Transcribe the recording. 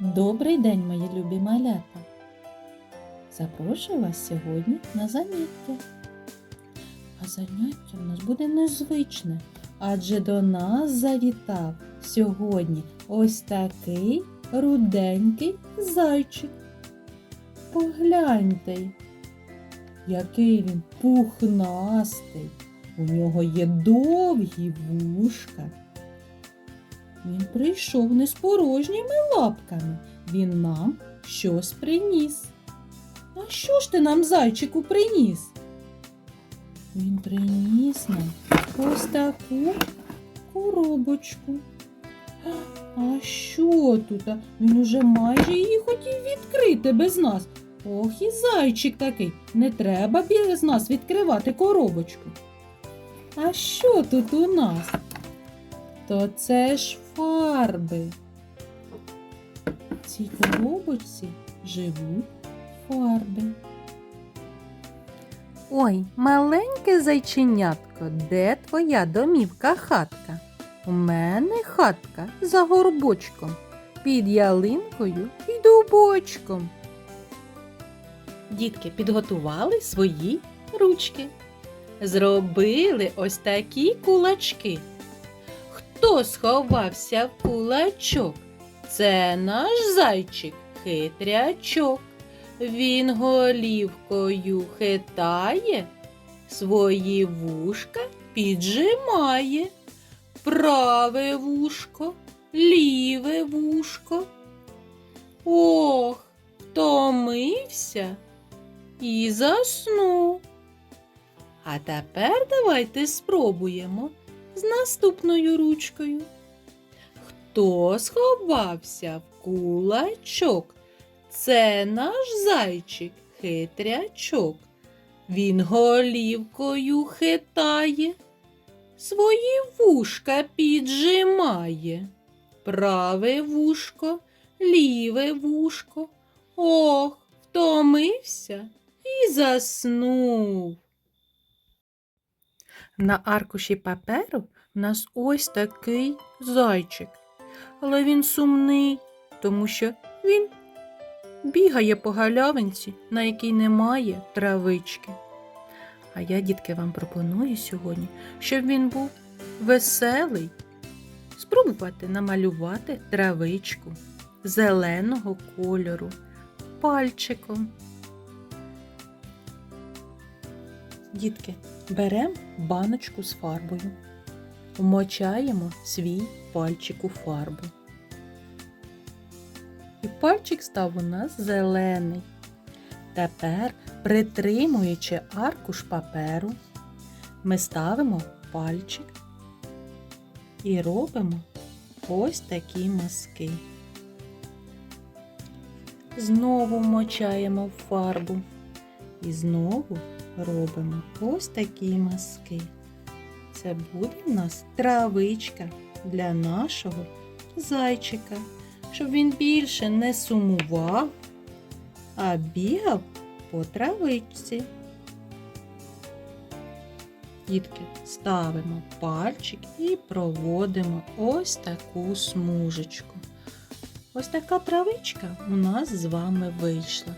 Добрий день, мої любі малята! Запрошую вас сьогодні на заняття. А заняття в нас буде незвичне, адже до нас завітав сьогодні ось такий руденький зайчик. Погляньте, який він пухнастий. У нього є довгі вушка. Він прийшов не з порожніми лапками. Він нам щось приніс. А що ж ти нам, зайчику, приніс? Він приніс нам ось таку коробочку. А що тут? Він уже майже її хотів відкрити без нас. Ох і зайчик такий. Не треба без нас відкривати коробочку. А що тут у нас? То це ж фарби. В цій коробочці живуть фарби. Ой, маленьке зайченятко, де твоя домівка хатка? У мене хатка за горбочком, під ялинкою і дубочком. Дітки підготували свої ручки. Зробили ось такі кулачки. Хто сховався в кулачок? Це наш зайчик хитрячок. Він голівкою хитає, свої вушка піджимає. Праве вушко, ліве вушко. Ох, втомився і заснув. А тепер давайте спробуємо з наступною ручкою. Хто сховався в кулачок? Це наш зайчик хитрячок. Він голівкою хитає, свої вушка піджимає. Праве вушко, ліве вушко. Ох, втомився і заснув. На аркуші паперу в нас ось такий зайчик. Але він сумний, тому що він бігає по галявинці, на якій немає травички. А я, дітки, вам пропоную сьогодні, щоб він був веселий, спробувати намалювати травичку зеленого кольору пальчиком. Дітки, беремо баночку з фарбою, вмочаємо свій пальчик у фарбу. І пальчик став у нас зелений. Тепер, притримуючи аркуш паперу, ми ставимо пальчик і робимо ось такі мазки. Знову вмочаємо в фарбу і знову робимо ось такі мазки. Це буде в нас травичка для нашого зайчика, щоб він більше не сумував, а бігав по травичці. Дітки, ставимо пальчик і проводимо ось таку смужечку. Ось така травичка у нас з вами вийшла.